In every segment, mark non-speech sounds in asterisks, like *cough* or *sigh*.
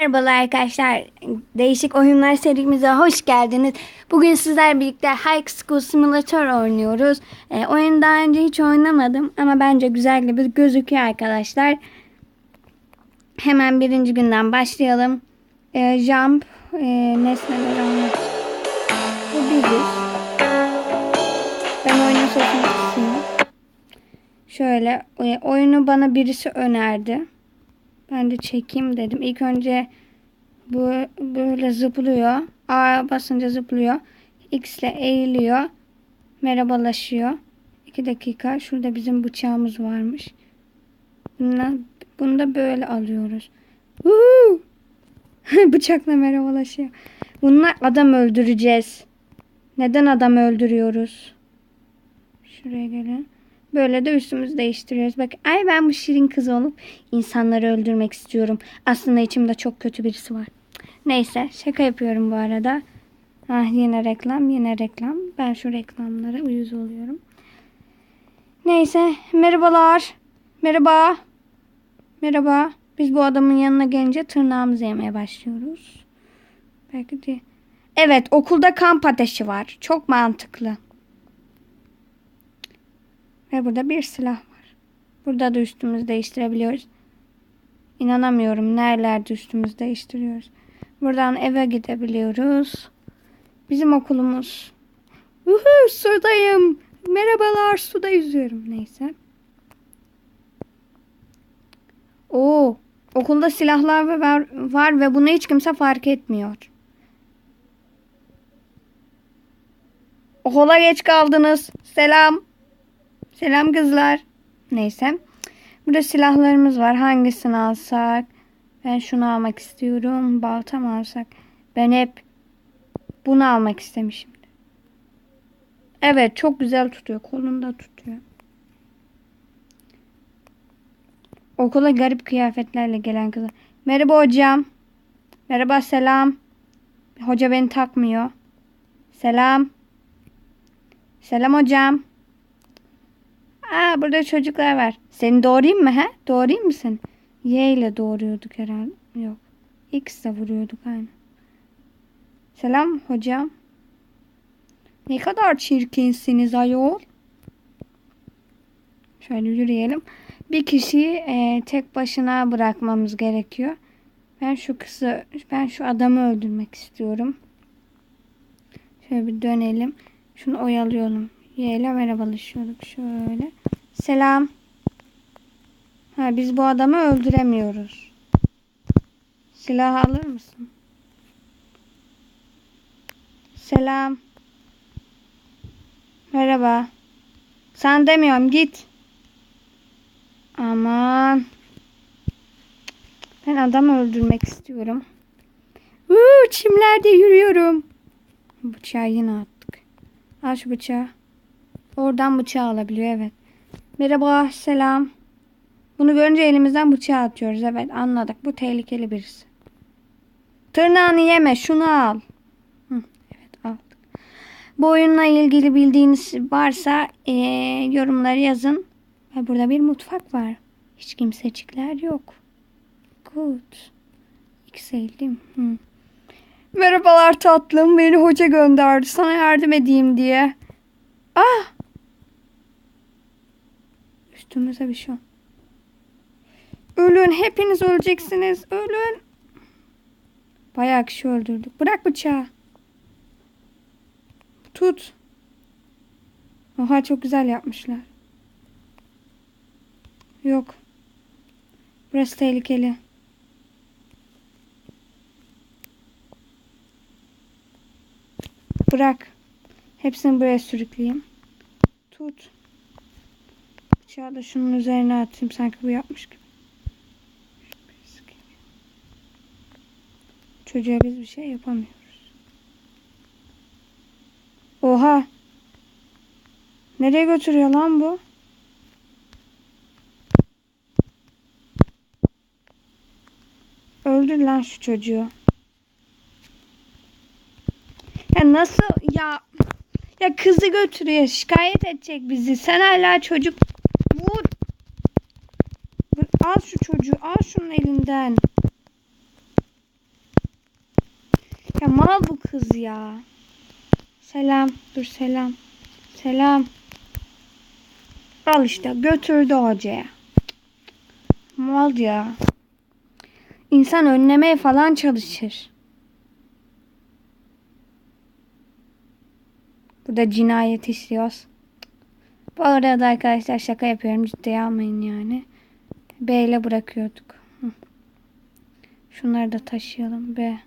Merhabalar arkadaşlar. Değişik oyunlar serimize hoş geldiniz. Bugün sizler birlikte High School Simulator oynuyoruz. E, oyunu daha önce hiç oynamadım ama bence güzel gibi gözüküyor arkadaşlar. Hemen birinci günden başlayalım. E, jump, e, nesneler almak. Bu biziz. Ben oyunun sesini. Şöyle e, oyunu bana birisi önerdi. Ben de çekeyim dedim. İlk önce bu böyle zıplıyor. A basınca zıplıyor. X ile eğiliyor. Merhabalaşıyor. 2 dakika. Şurada bizim bıçağımız varmış. Bunu da böyle alıyoruz. *laughs* Bıçakla merhabalaşıyor. Bunlar adam öldüreceğiz. Neden adam öldürüyoruz? Şuraya gelin. Böyle de üstümüzü değiştiriyoruz. Bak ay ben bu şirin kız olup insanları öldürmek istiyorum. Aslında içimde çok kötü birisi var. Neyse şaka yapıyorum bu arada. Ah yine reklam yine reklam. Ben şu reklamlara uyuz oluyorum. Neyse merhabalar. Merhaba. Merhaba. Biz bu adamın yanına gelince tırnağımızı yemeye başlıyoruz. Belki de... Evet okulda kamp ateşi var. Çok mantıklı. Ve burada bir silah var. Burada da üstümüzü değiştirebiliyoruz. İnanamıyorum. Nerelerde üstümüzü değiştiriyoruz. Buradan eve gidebiliyoruz. Bizim okulumuz. Uhu sudayım. Merhabalar suda yüzüyorum. Neyse. Oo, okulda silahlar var, var ve bunu hiç kimse fark etmiyor. Okula geç kaldınız. Selam. Selam kızlar. Neyse. Burada silahlarımız var. Hangisini alsak? Ben şunu almak istiyorum. Balta mı alsak? Ben hep bunu almak istemişim. Evet çok güzel tutuyor. Kolunda tutuyor. Okula garip kıyafetlerle gelen kızlar. Merhaba hocam. Merhaba selam. Hoca beni takmıyor. Selam. Selam hocam. Aa burada çocuklar var. Seni doğrayayım mı he? Doğrayayım mı seni? Y ile doğruyorduk herhalde. Yok. X ile vuruyorduk aynı. Selam hocam. Ne kadar çirkinsiniz ayol. Şöyle yürüyelim. Bir kişiyi e, tek başına bırakmamız gerekiyor. Ben şu kızı, ben şu adamı öldürmek istiyorum. Şöyle bir dönelim. Şunu oyalayalım. Y ile merhabalaşıyorduk. Şöyle. Selam. Ha, biz bu adamı öldüremiyoruz. Silah alır mısın? Selam. Merhaba. Sen demiyorum git. Aman. Ben adamı öldürmek istiyorum. Uuu çimlerde yürüyorum. Bıçağı yine attık. Şu bıçağı. Oradan bıçağı alabiliyor evet. Merhaba selam. Bunu görünce elimizden bıçağı atıyoruz. Evet anladık. Bu tehlikeli birisi. Tırnağını yeme şunu al. Hı, evet aldık. Bu oyunla ilgili bildiğiniz varsa ee, yorumları yazın. Ve burada bir mutfak var. Hiç kimsecikler yok. Good. Mi? Hı. Merhabalar tatlım. Beni hoca gönderdi. Sana yardım edeyim diye. Ah! Üstümüze bir şey. Ölün. Hepiniz öleceksiniz. Ölün. Bayağı kişi öldürdük. Bırak bıçağı. Tut. Oha çok güzel yapmışlar. Yok. Burası tehlikeli. Bırak. Hepsini buraya sürükleyeyim. Tut. Bıçağı da şunun üzerine atayım. Sanki bu yapmış gibi. Çocuğa biz bir şey yapamıyoruz. Oha. Nereye götürüyor lan bu? Öldür lan şu çocuğu. Ya nasıl ya ya kızı götürüyor şikayet edecek bizi. Sen hala çocuk. Al şu çocuğu al şunun elinden. Mal bu kız ya. Selam. Dur selam. Selam. Al işte götürdü hocaya. Mal ya. İnsan önlemeye falan çalışır. Burada cinayet işliyoruz. Bu arada arkadaşlar şaka yapıyorum. Ciddiye almayın yani. B ile bırakıyorduk. Şunları da taşıyalım. B.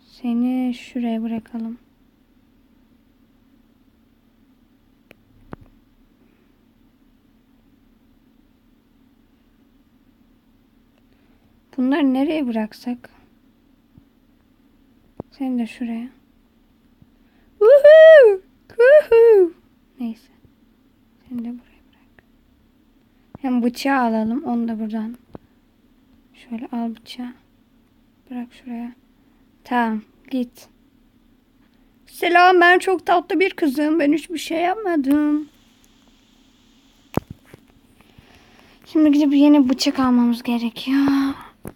Seni şuraya bırakalım. Bunları nereye bıraksak? Sen de şuraya. Woohoo! Woohoo! Neyse. Sen de buraya bırak. Hem bıçağı alalım. Onu da buradan. Şöyle al bıçağı. Bırak şuraya. Tamam. Git. Selam ben çok tatlı bir kızım. Ben hiçbir şey yapmadım. Şimdi gidip yeni bıçak almamız gerekiyor.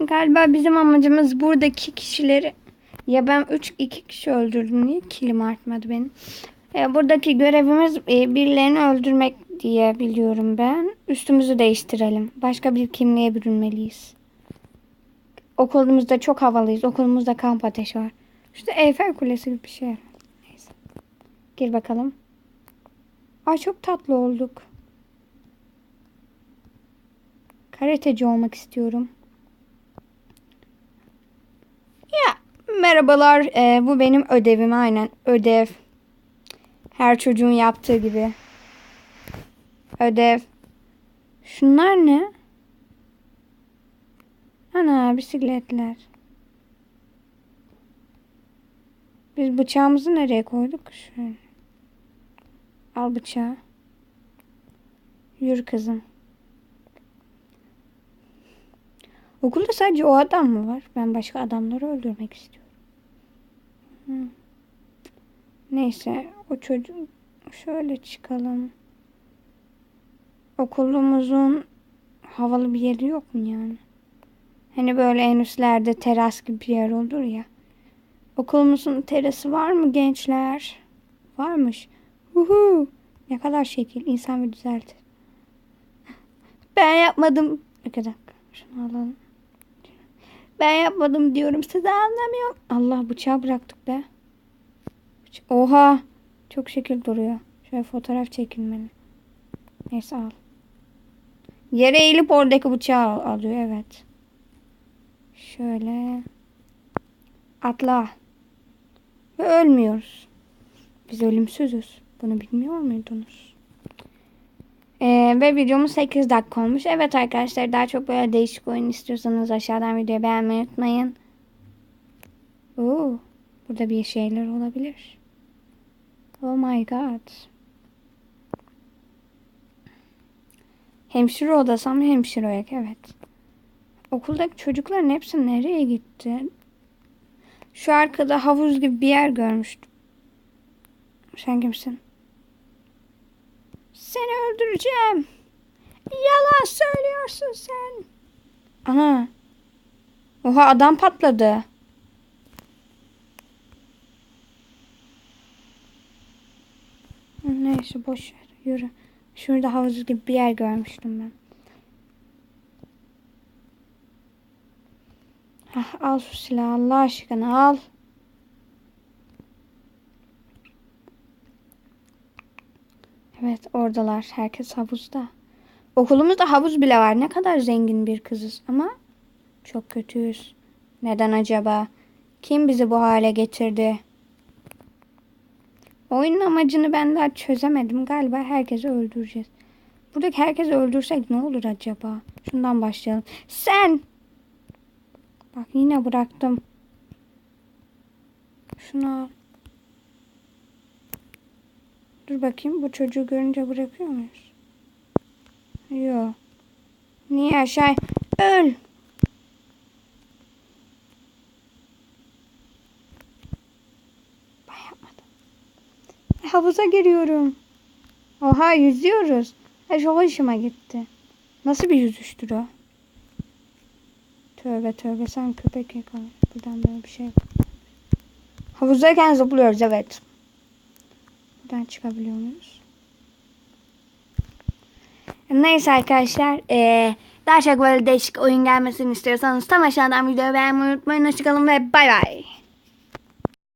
Galiba bizim amacımız buradaki kişileri ya ben 3 2 kişi öldürdüm niye kilim artmadı benim. E, buradaki görevimiz e, birilerini öldürmek diye biliyorum ben. Üstümüzü değiştirelim. Başka bir kimliğe bürünmeliyiz. Okulumuzda çok havalıyız. Okulumuzda kamp ateşi var. İşte Eyfel Kulesi gibi bir şey. Neyse. Gir bakalım. Ay çok tatlı olduk. Karateci olmak istiyorum. Ya merhabalar. Ee, bu benim ödevim aynen. Ödev. Her çocuğun yaptığı gibi. Ödev. Şunlar ne? Ana bisikletler. Biz bıçağımızı nereye koyduk? Şöyle. Al bıçağı. Yürü kızım. Okulda sadece o adam mı var? Ben başka adamları öldürmek istiyorum. Hı. Neyse o çocuk şöyle çıkalım. Okulumuzun havalı bir yeri yok mu yani? Hani böyle en üstlerde teras gibi bir yer olur ya. Okulumuzun terası var mı gençler? Varmış. Uhu. Ne kadar şekil. İnsan bir düzeltir. Ben yapmadım. Bir dakika. Şunu alalım. Ben yapmadım diyorum. Size anlamıyorum. Allah bıçağı bıraktık be. Oha. Çok şekil duruyor. Şöyle fotoğraf çekilmeli. Neyse al. Yere eğilip oradaki bıçağı al- alıyor. Evet. Şöyle. Atla. Ve ölmüyoruz. Biz ölümsüzüz. Bunu bilmiyor muydunuz? Ee, ve videomuz 8 dakika olmuş. Evet arkadaşlar daha çok böyle değişik oyun istiyorsanız aşağıdan videoyu beğenmeyi unutmayın. Oo, burada bir şeyler olabilir. Oh my god. Hemşire odası ama hemşire yok evet. Okuldaki çocukların hepsi nereye gitti? Şu arkada havuz gibi bir yer görmüştüm. Sen kimsin? Seni öldüreceğim. Yalan söylüyorsun sen. Ana. Oha adam patladı. Neyse boş ver. Yürü. Şurada havuz gibi bir yer görmüştüm ben. Hah, al şu silahı Allah aşkına al. Evet oradalar. Herkes havuzda. Okulumuzda havuz bile var. Ne kadar zengin bir kızız ama çok kötüyüz. Neden acaba? Kim bizi bu hale getirdi? Oyunun amacını ben daha çözemedim. Galiba herkesi öldüreceğiz. Buradaki herkesi öldürsek ne olur acaba? Şundan başlayalım. Sen! Bak yine bıraktım. Şunu al. Dur bakayım bu çocuğu görünce bırakıyor muyuz? Yok. Niye aşağı? Öl. Ben yapmadım. E, havuza giriyorum. Oha yüzüyoruz. E, çok hoşuma gitti. Nasıl bir yüzüştür o? Tövbe tövbe sen köpek yakala. Buradan böyle bir şey. Havuzdayken zıplıyoruz evet. Buradan çıkabiliyor muyuz? Neyse arkadaşlar. eee, daha çok böyle değişik oyun gelmesini istiyorsanız tam aşağıdan videoyu beğenmeyi unutmayın. Hoşçakalın ve bay bay.